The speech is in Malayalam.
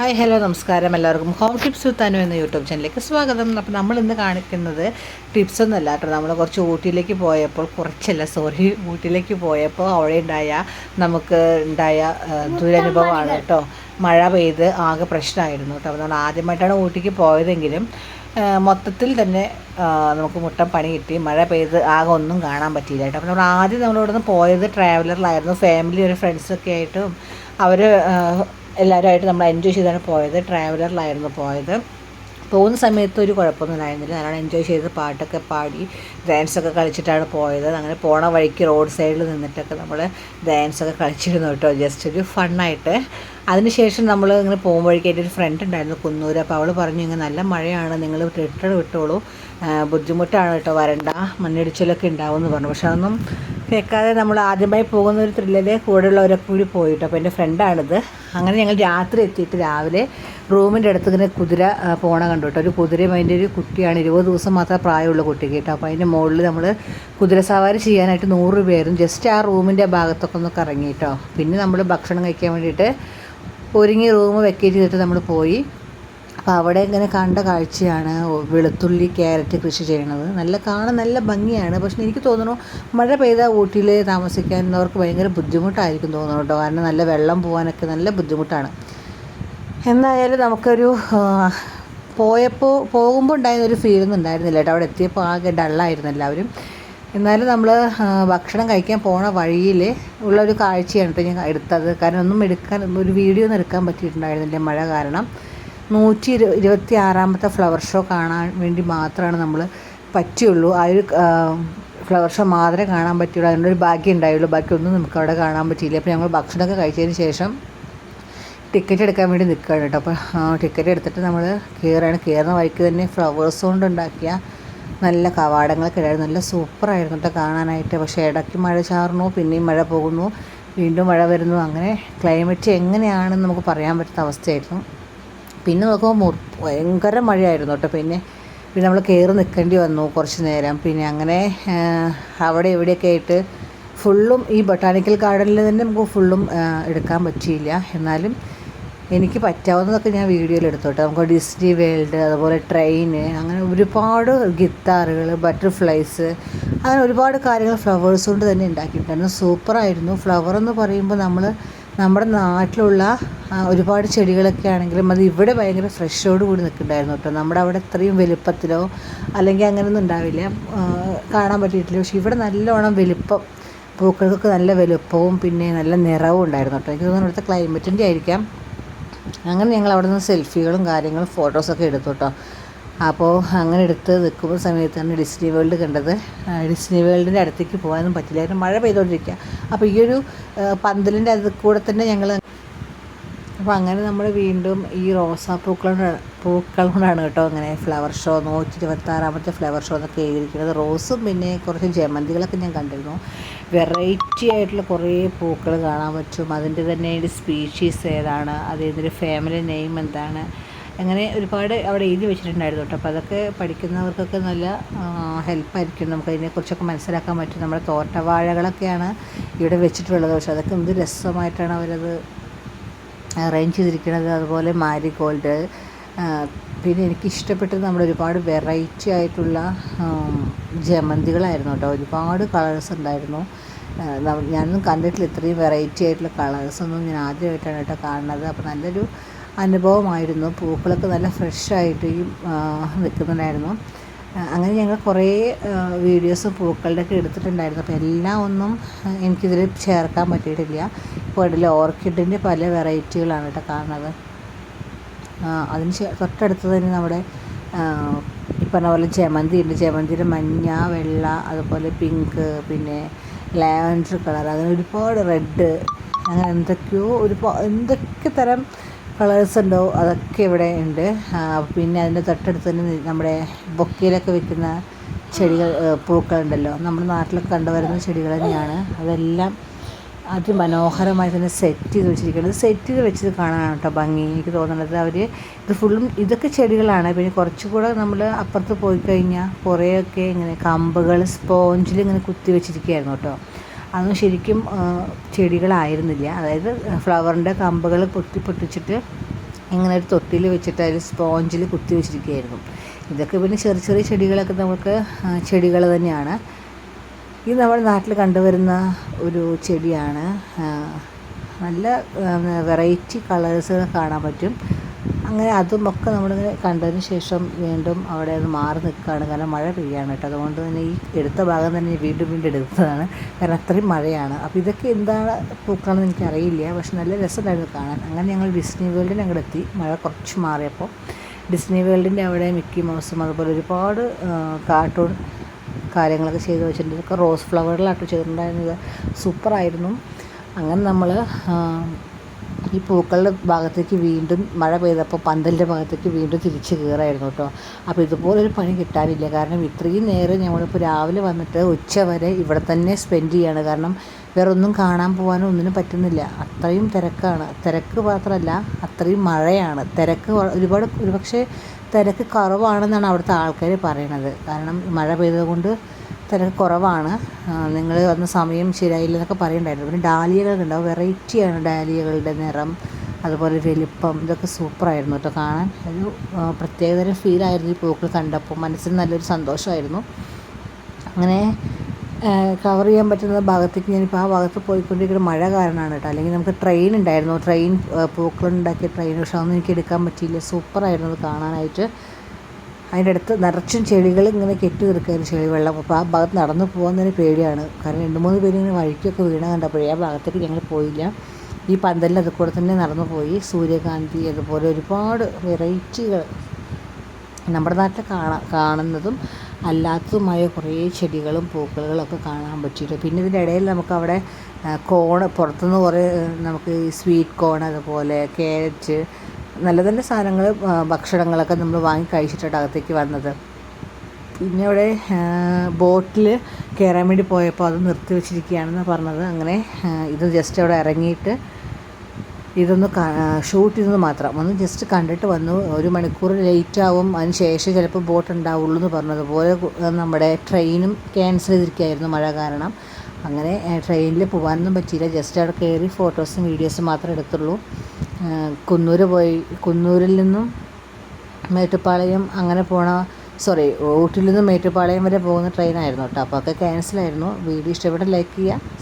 ഹായ് ഹലോ നമസ്കാരം എല്ലാവർക്കും. ഹോം ടിപ്സ് വിത്ത് എന്ന യൂട്യൂബ് ചാനലിലേക്ക് സ്വാഗതം. അപ്പോൾ നമ്മൾ ഇന്ന് കാണിക്കുന്നത് ടിപ്സ് ഒന്നുമല്ല കേട്ടോ. നമ്മൾ കുറച്ച് ഊട്ടിയിലേക്ക് പോയപ്പോൾ കുറച്ചല്ല സോറി ഊട്ടിയിലേക്ക് പോയപ്പോൾ അവിടെ ഉണ്ടായ നമുക്ക് ഉണ്ടായ ദുരനുഭവമാണ് കേട്ടോ. മഴ പെയ്ത് ആകെ പ്രശ്നമായിരുന്നു കേട്ടോ. നമ്മൾ ആദ്യമായിട്ടാണ് ഊട്ടിക്ക് പോയതെങ്കിലും മൊത്തത്തിൽ തന്നെ നമുക്ക് മുട്ടം പണി കിട്ടി. മഴ പെയ്ത് ആകെ ഒന്നും കാണാൻ പറ്റിയില്ല കേട്ടോ. അപ്പോൾ നമ്മൾ ആദ്യം നമ്മൾ പോയത് ട്രാവലറിലായിരുന്നു ഫാമിലി ഒരു ഫ്രണ്ട്സൊക്കെ ആയിട്ടും അവർ എല്ലാവരുമായിട്ട് നമ്മൾ എൻജോയ് ചെയ്താണ് പോയത്. ട്രാവലറിലായിരുന്നു പോയത്. പോകുന്ന സമയത്ത് ഒരു കുഴപ്പമൊന്നും ഉണ്ടായിരുന്നില്ല. നല്ലോണം എൻജോയ് ചെയ്ത് പാട്ടൊക്കെ പാടി ഡാൻസൊക്കെ കളിച്ചിട്ടാണ് പോയത്. അങ്ങനെ പോണ വഴിക്ക് റോഡ് സൈഡിൽ നിന്നിട്ടൊക്കെ നമ്മൾ ഡാൻസൊക്കെ കളിച്ചിരുന്നു കേട്ടോ. ജസ്റ്റ് ഒരു ഫണ്ണായിട്ട് അതിനുശേഷം നമ്മൾ ഇങ്ങനെ പോകുമ്പോഴേക്കും എന്റെ ഒരു ഫ്രണ്ട് ഉണ്ടായിരുന്നു കുന്നൂർ അപ്പോൾ അവൾ പറഞ്ഞു ഇങ്ങനെ നല്ല മഴയാണ്. നിങ്ങൾ റിട്ടേൺ വിട്ടോളൂ. ബുദ്ധിമുട്ടാണ് കേട്ടോ. വരണ്ട. മണ്ണിടിച്ചിലൊക്കെ ഉണ്ടാവും എന്ന് പറഞ്ഞു. പക്ഷെ അതൊന്നും കേൾക്കാതെ നമ്മൾ ആദ്യമായി പോകുന്ന ഒരു ത്രില്ലിൽ കൂടെയുള്ളവരൊക്കെ കൂടി പോയിട്ട്. അപ്പോൾ എന്റെ ഫ്രണ്ടാണിത്. അങ്ങനെ ഞങ്ങൾ രാത്രി എത്തിയിട്ട് രാവിലെ റൂമിന്റെ അടുത്ത് ഇങ്ങനെ കുതിര പോണ കണ്ടു കേട്ടോ ഒരു കുതിരയും അതിന്റെ ഒരു കുട്ടിയാണ്. ഇരുപത് ദിവസം മാത്രമേ പ്രായമുള്ള കുട്ടിക്ക് കേട്ടോ. അപ്പോൾ അതിന്റെ മുകളിൽ നമ്മൾ കുതിര സവാരി ചെയ്യാനായിട്ട് നൂറ് രൂപയായിരുന്നു ജസ്റ്റ് ആ റൂമിന്റെ ഭാഗത്തൊക്കെ ഒന്ന് കറങ്ങി കേട്ടോ പിന്നെ നമ്മൾ ഭക്ഷണം കഴിക്കാൻ വേണ്ടിയിട്ട് ഒരുങ്ങി റൂം വെക്കേറ്റ് ചെയ്തിട്ട് നമ്മൾ പോയി. അപ്പോൾ അവിടെ ഇങ്ങനെ കണ്ട കാഴ്ചയാണ് വെളുത്തുള്ളി ക്യാരറ്റ് കൃഷി ചെയ്യണത് നല്ല കാണാൻ നല്ല ഭംഗിയാണ്. പക്ഷേ എനിക്ക് തോന്നുന്നു മഴ പെയ്താൽ ഊട്ടിയിൽ താമസിക്കുന്നവർക്ക് ഭയങ്കര ബുദ്ധിമുട്ടായിരിക്കും തോന്നുന്നു കേട്ടോ. കാരണം നല്ല വെള്ളം പോകാനൊക്കെ നല്ല ബുദ്ധിമുട്ടാണ്. എന്തായാലും നമുക്കൊരു പോയപ്പോൾ പോകുമ്പോൾ ഉണ്ടായിരുന്ന ഒരു ഫീലൊന്നും ഉണ്ടായിരുന്നില്ല കേട്ടോ. അവിടെ എത്തിയപ്പോൾ ആകെ ഡള്ളായിരുന്നു എല്ലാവരും. എന്നാലും നമ്മൾ ഭക്ഷണം കഴിക്കാൻ പോണ വഴിയിൽ ഉള്ള ഒരു കാഴ്ചയാണ് കേട്ടോ ഞാൻ എടുത്തത്. കാരണം ഒന്നും എടുക്കാൻ ഒരു വീഡിയോ ഒന്നും എടുക്കാൻ പറ്റിയിട്ടുണ്ടായിരുന്നില്ല മഴ കാരണം. നൂറ്റി ഇരു ഇരുപത്തി ആറാമത്തെ ഫ്ലവർ ഷോ കാണാൻ വേണ്ടി മാത്രമാണ് നമ്മൾ പറ്റിയുള്ളൂ. ആ ഒരു ഫ്ലവർ ഷോ മാത്രമേ കാണാൻ പറ്റുള്ളൂ അതിനൊരു ഭാഗ്യം ഉണ്ടായുള്ളൂ. ബാക്കി ഒന്നും നമുക്ക് അവിടെ കാണാൻ പറ്റിയില്ല. അപ്പോൾ ഞങ്ങൾ ഭക്ഷണമൊക്കെ കഴിച്ചതിന് ശേഷം ടിക്കറ്റ് എടുക്കാൻ വേണ്ടി നിൽക്കുകയാണ് കേട്ടോ. അപ്പോൾ ടിക്കറ്റ് എടുത്തിട്ട് നമ്മൾ കയറുകയാണ് കയറുന്ന വഴിക്ക് തന്നെ ഫ്ലവേഴ്സ് കൊണ്ട് ഉണ്ടാക്കിയ നല്ല കവാടങ്ങളൊക്കെ ഉണ്ടായിരുന്നു. നല്ല സൂപ്പറായിരുന്നു കേട്ടോ കാണാനായിട്ട്. പക്ഷേ ഇടയ്ക്ക് മഴ ചാറുന്നു പിന്നെയും മഴ പോകുന്നു വീണ്ടും മഴ വരുന്നു. അങ്ങനെ ക്ലൈമറ്റ് എങ്ങനെയാണെന്ന് നമുക്ക് പറയാൻ പറ്റുന്ന അവസ്ഥയായിരുന്നു. പിന്നെ നോക്കുമ്പോൾ ഭയങ്കര മഴയായിരുന്നു കേട്ടോ. പിന്നെ പിന്നെ നമ്മൾ കയറി നിൽക്കേണ്ടി വന്നു കുറച്ച് നേരം. പിന്നെ അങ്ങനെ അവിടെ എവിടെയൊക്കെ ആയിട്ട് ഫുള്ളും ഈ ബൊട്ടാണിക്കൽ ഗാർഡനിൽ തന്നെ നമുക്ക് ഫുള്ളും എടുക്കാൻ പറ്റിയില്ല. എന്നാലും എനിക്ക് പറ്റാവുന്നതൊക്കെ ഞാൻ വീഡിയോയിൽ എടുത്തോട്ടെ നമുക്ക് ഡിസ്നി വേൾഡ് അതുപോലെ ട്രെയിൻ അങ്ങനെ ഒരുപാട് ഗിത്താറുകൾ ബട്ടർഫ്ലൈസ് അങ്ങനെ ഒരുപാട് കാര്യങ്ങൾ ഫ്ലവേഴ്സ് കൊണ്ട് തന്നെ ഉണ്ടാക്കിയിട്ടുണ്ടായിരുന്നു സൂപ്പറായിരുന്നു. ഫ്ലവർ എന്ന് പറയുമ്പോൾ നമ്മൾ നമ്മുടെ നാട്ടിലുള്ള ഒരുപാട് ചെടികളൊക്കെ ആണെങ്കിലും അത് ഇവിടെ ഭയങ്കര ഫ്രഷോട് കൂടി നിൽക്കുന്നുണ്ടായിരുന്നു കേട്ടോ. നമ്മുടെ അവിടെ ഇത്രയും വലുപ്പത്തിലോ അല്ലെങ്കിൽ അങ്ങനെയൊന്നും ഉണ്ടാവില്ല. കാണാൻ പറ്റിയിട്ടില്ല. പക്ഷെ ഇവിടെ നല്ലോണം വലുപ്പം പൂക്കൾക്കൊക്കെ നല്ല വലുപ്പവും പിന്നെ നല്ല നിറവും ഉണ്ടായിരുന്നു കേട്ടോ. എനിക്ക് തോന്നുന്നു ഇവിടുത്തെ ക്ലൈമറ്റിന്റെ ആയിരിക്കാം. അങ്ങനെ ഞങ്ങൾ അവിടെ നിന്ന് സെൽഫികളും കാര്യങ്ങളും ഫോട്ടോസൊക്കെ എടുത്തു കേട്ടോ. അപ്പോൾ അങ്ങനെ എടുത്ത് നിൽക്കുന്ന സമയത്താണ് ഡിസ്നി വേൾഡ് കണ്ടത്. ഡിസ്നി വേൾഡിന്റെ അടുത്തേക്ക് പോകാനൊന്നും പറ്റില്ലായിരുന്നു മഴ പെയ്തുകൊണ്ടിരിക്കുക അപ്പോൾ ഈ ഒരു പന്തലിന്റെ അത് കൂടെ തന്നെ ഞങ്ങൾ അപ്പോൾ അങ്ങനെ നമ്മൾ വീണ്ടും ഈ റോസാപ്പൂക്കളുടെ പൂക്കൾ കൊണ്ടാണ് കേട്ടോ അങ്ങനെ ഫ്ലവർ ഷോ നൂറ്റി ഇരുപത്താറാമത്തെ ഫ്ലവർ ഷോ എന്നൊക്കെ എഴുതിയിരിക്കുന്നത്. റോസും പിന്നെ കുറച്ച് ജമന്തികളൊക്കെ ഞാൻ കണ്ടിരുന്നു. വെറൈറ്റി ആയിട്ടുള്ള കുറേ പൂക്കൾ കാണാൻ പറ്റും. അതിന്റെ തന്നെ സ്പീഷീസ് ഏതാണ്? അതിന്റെ ഫാമിലി നെയിം എന്താണ്? അങ്ങനെ ഒരുപാട് അവിടെ എഴുതി വെച്ചിട്ടുണ്ടായിരുന്നു കേട്ടോ. അപ്പോൾ അതൊക്കെ പഠിക്കുന്നവർക്കൊക്കെ നല്ല ഹെൽപ്പായിരിക്കും. നമുക്ക് അതിനെക്കുറിച്ചൊക്കെ മനസ്സിലാക്കാൻ പറ്റും. നമ്മുടെ തോട്ടവാഴകളൊക്കെയാണ് ഇവിടെ വെച്ചിട്ടുള്ളത്. പക്ഷേ അതൊക്കെ എന്ത് രസമായിട്ടാണ് അവരത് അറേഞ്ച് ചെയ്തിരിക്കുന്നത്. അതുപോലെ മാരിഗോൾഡ്. പിന്നെ എനിക്ക് ഇഷ്ടപ്പെട്ടത് നമ്മുടെ ഒരുപാട് വെറൈറ്റി ആയിട്ടുള്ള ജമന്തികളായിരുന്നു കേട്ടോ. ഒരുപാട് കളേഴ്സ് ഉണ്ടായിരുന്നു. ഞാനൊന്നും കണ്ടിട്ടില്ല ഇത്രയും വെറൈറ്റി ആയിട്ടുള്ള കളേഴ്സൊന്നും ഞാൻ ആദ്യമായിട്ടാണ് കേട്ടോ കാണുന്നത്. അപ്പോൾ നല്ലൊരു അനുഭവമായിരുന്നു. പൂക്കളൊക്കെ നല്ല ഫ്രഷായിട്ട് നിൽക്കുന്നുണ്ടായിരുന്നു. അങ്ങനെ ഞങ്ങൾ കുറേ വീഡിയോസ് പൂക്കളുടെ ഒക്കെ എടുത്തിട്ടുണ്ടായിരുന്നു. അപ്പോൾ എല്ലാം ഒന്നും എനിക്കിതിൽ ചേർക്കാൻ പറ്റിയിട്ടില്ല. ഇപ്പോൾ ഇതിൽ ഓർക്കിഡിന്റെ പല വെറൈറ്റികളാണ് കേട്ടോ കാണുന്നത്. അതിന് തൊട്ടടുത്ത് തന്നെ നമ്മുടെ ഈ പറഞ്ഞ പോലെ ജമന്തി ഉണ്ട്. ജമന്തിയുടെ മഞ്ഞ വെള്ള അതുപോലെ പിങ്ക് പിന്നെ ലാവൻഡർ കളർ അങ്ങനെ ഒരുപാട് റെഡ് അങ്ങനെ എന്തൊക്കെയോ ഒരുപാട് എന്തൊക്കെ തരം കളേഴ്സ് ഉണ്ടോ? അതൊക്കെ ഇവിടെ ഉണ്ട്. പിന്നെ അതിന്റെ തൊട്ടടുത്ത് തന്നെ നമ്മുടെ ബൊക്കയിലൊക്കെ വെക്കുന്ന ചെടികൾ പൂക്കളുണ്ടല്ലോ. നമ്മുടെ നാട്ടിലൊക്കെ കണ്ടുവരുന്ന ചെടികൾ തന്നെയാണ്. അതെല്ലാം അതിമനോഹരമായി തന്നെ സെറ്റ് ചെയ്ത് വെച്ചിരിക്കുന്നത്. സെറ്റ് ചെയ്ത് വെച്ചത് കാണാനാണ് കേട്ടോ ഭംഗി. എനിക്ക് തോന്നുന്നത് അവർ ഇത് ഫുള്ളും ഇതൊക്കെ ചെടികളാണ്. പിന്നെ കുറച്ചുകൂടെ നമ്മൾ അപ്പുറത്ത് പോയി കഴിഞ്ഞാൽ കുറേയൊക്കെ ഇങ്ങനെ കമ്പുകൾ സ്പോഞ്ചിൽ ഇങ്ങനെ കുത്തി വെച്ചിരിക്കുകയായിരുന്നു കേട്ടോ. അതൊന്നും ശരിക്കും ചെടികളായിരുന്നില്ല. അതായത് ഫ്ലവറിന്റെ കമ്പുകൾ പൊട്ടി പൊട്ടിച്ചിട്ട് ഇങ്ങനെ ഒരു തൊട്ടിയിൽ വെച്ചിട്ട് അതിൽ സ്പോഞ്ചിൽ കുത്തി വെച്ചിരിക്കുകയായിരുന്നു. ഇതൊക്കെ പിന്നെ ചെറിയ ചെറിയ ചെടികളൊക്കെ നമുക്ക് ചെടികൾ തന്നെയാണ്. ഇത് നമ്മുടെ നാട്ടിൽ കണ്ടുവരുന്ന ഒരു ചെടിയാണ് നല്ല വെറൈറ്റി കളേഴ്സ് കാണാൻ പറ്റും. അങ്ങനെ അതും ഒക്കെ നമ്മളിങ്ങനെ കണ്ടതിന് ശേഷം വീണ്ടും അവിടെ അത് മാറി നിൽക്കുകയാണ്. കാരണം മഴ പെയ്യാണ് കേട്ടോ. അതുകൊണ്ട് തന്നെ ഈ എടുത്ത ഭാഗം തന്നെ വീണ്ടും വീണ്ടും എടുത്തതാണ്. കാരണം അത്രയും മഴയാണ്. അപ്പോൾ ഇതൊക്കെ എന്താണ് പൂക്കളെന്ന് എനിക്കറിയില്ല. പക്ഷെ നല്ല രസമുണ്ടായിരുന്നു കാണാൻ. അങ്ങനെ ഞങ്ങൾ ഡിസ്നി വേൾഡിൽ ഞങ്ങൾ എത്തി. മഴ കുറച്ച് മാറിയപ്പോൾ ഡിസ്നി വേൾഡിന്റെ അവിടെ മിക്കി മൗസും അതുപോലെ ഒരുപാട് കാർട്ടൂൺ കാര്യങ്ങളൊക്കെ ചെയ്ത് വെച്ചിട്ടുണ്ട്. ഇതൊക്കെ റോസ് ഫ്ലവറിലാട്ടോ ചെയ്തിട്ടുണ്ടായിരുന്നത്. സൂപ്പറായിരുന്നു. അങ്ങനെ നമ്മൾ ഈ പൂക്കളുടെ ഭാഗത്തേക്ക് വീണ്ടും മഴ പെയ്തപ്പോൾ പന്തലിന്റെ ഭാഗത്തേക്ക് വീണ്ടും തിരിച്ച് കയറായിരുന്നു കേട്ടോ. അപ്പോൾ ഇതുപോലൊരു പണി കിട്ടാനില്ല. കാരണം ഇത്രയും നേരം ഞങ്ങളിപ്പോൾ രാവിലെ വന്നിട്ട് ഉച്ച വരെ ഇവിടെ തന്നെ സ്പെൻഡ് ചെയ്യാണ്. കാരണം വേറെ ഒന്നും കാണാൻ പോകാനോ ഒന്നിനും പറ്റുന്നില്ല. അത്രയും തിരക്കാണ്. തിരക്ക് മാത്രമല്ല അത്രയും മഴയാണ്. തിരക്ക് ഒരുപാട് ഒരുപക്ഷെ തിരക്ക് കുറവാണെന്നാണ് അവിടുത്തെ ആൾക്കാർ പറയണത്. കാരണം മഴ പെയ്തതുകൊണ്ട് തിരക്ക് കുറവാണ്. നിങ്ങൾ വന്ന സമയം ശരിയായില്ല എന്നൊക്കെ പറയണ്ടായിരുന്നു. പിന്നെ ഡാലിയകളൊക്കെ ഉണ്ടാവും വെറൈറ്റിയാണ് ഡാലിയകളുടെ നിറം അതുപോലെ വലിപ്പം. ഇതൊക്കെ സൂപ്പറായിരുന്നു കേട്ടോ കാണാൻ. ഒരു പ്രത്യേകതരം ഫീലായിരുന്നു ഈ പൂക്കൾ കണ്ടപ്പോൾ. മനസ്സിന് നല്ലൊരു സന്തോഷമായിരുന്നു. അങ്ങനെ കവർ ചെയ്യാൻ പറ്റുന്ന ഭാഗത്തേക്ക് ഞാനിപ്പോൾ ആ ഭാഗത്ത് പോയിക്കൊണ്ടിരിക്കുന്ന മഴ കാരണമാണ് കേട്ടോ. അല്ലെങ്കിൽ നമുക്ക് ട്രെയിൻ ഉണ്ടായിരുന്നു. ട്രെയിൻ പൂക്കളുണ്ടാക്കിയ ട്രെയിൻ പക്ഷെ അതൊന്നും എനിക്ക് എടുക്കാൻ പറ്റിയില്ല. സൂപ്പറായിരുന്നു അത് കാണാനായിട്ട്. അതിന്റെ അടുത്ത് നിറച്ചും ചെടികൾ ഇങ്ങനെ കെട്ടി നിൽക്കുകയായിരുന്നു ചെളി വെള്ളം. അപ്പോൾ ആ ഭാഗത്ത് നടന്നു പോകാൻ തന്നെ പേടിയാണ്. കാരണം രണ്ട് മൂന്ന് പേര് ഇങ്ങനെ വഴിക്കൊക്കെ വീണ കണ്ടപ്പോഴേ ആ ഭാഗത്തേക്ക് ഞങ്ങൾ പോയില്ല. ഈ പന്തലിൽ അത് കൂടെ തന്നെ നടന്നു പോയി. സൂര്യകാന്തി അതുപോലെ ഒരുപാട് വെറൈറ്റികൾ നമ്മുടെ നാട്ടിൽ കാണാ കാണുന്നതും അല്ലാത്തതുമായ കുറേ ചെടികളും പൂക്കളുകളൊക്കെ കാണാൻ പറ്റിയിട്ടുണ്ട്. പിന്നെ ഇതിന്റെ ഇടയിൽ നമുക്ക് അവിടെ കോൺ പുറത്തുനിന്ന് കുറേ നമുക്ക് സ്വീറ്റ് കോൺ അതുപോലെ ക്യാരറ്റ് നല്ല നല്ല സാധനങ്ങൾ ഭക്ഷണങ്ങളൊക്കെ നമ്മൾ വാങ്ങി കഴിച്ചിട്ടാണ് അകത്തേക്ക് വന്നത്. പിന്നെ അവിടെ ബോട്ടിൽ കയറാൻ വേണ്ടി പോയപ്പോൾ അത് നിർത്തി വെച്ചിരിക്കുകയാണെന്ന് പറഞ്ഞത്. അങ്ങനെ ഇത് ജസ്റ്റ് അവിടെ ഇറങ്ങിയിട്ട് ഇതൊന്ന് ഷൂട്ട് ചെയ്തത് മാത്രം. ഒന്ന് ജസ്റ്റ് കണ്ടിട്ട് വന്നു. ഒരു മണിക്കൂർ ലേറ്റ് ആവും. അതിന് ശേഷം ചിലപ്പോൾ ബോട്ട് ഉണ്ടാവുള്ളൂ എന്ന് പറഞ്ഞതുപോലെ നമ്മുടെ ട്രെയിനും ക്യാൻസൽ ചെയ്തിരിക്കുകയായിരുന്നു മഴ കാരണം. അങ്ങനെ ട്രെയിനിൽ പോകാനൊന്നും പറ്റിയില്ല. ജസ്റ്റ് അവിടെ കയറി ഫോട്ടോസും വീഡിയോസും മാത്രമേ എടുത്തുള്ളൂ. കുന്നൂർ പോയി കുന്നൂരിൽ നിന്നും മേട്ടുപ്പാളയം അങ്ങനെ പോണ സോറി ഊട്ടിയിൽ നിന്നും മേട്ടുപ്പാളയം വരെ പോകുന്ന ട്രെയിനായിരുന്നു കേട്ടോ. അപ്പോൾ അതൊക്കെ ക്യാൻസലായിരുന്നു വീഡിയോ ഇഷ്ടപ്പെട്ട ലൈക്ക് ചെയ്യുക.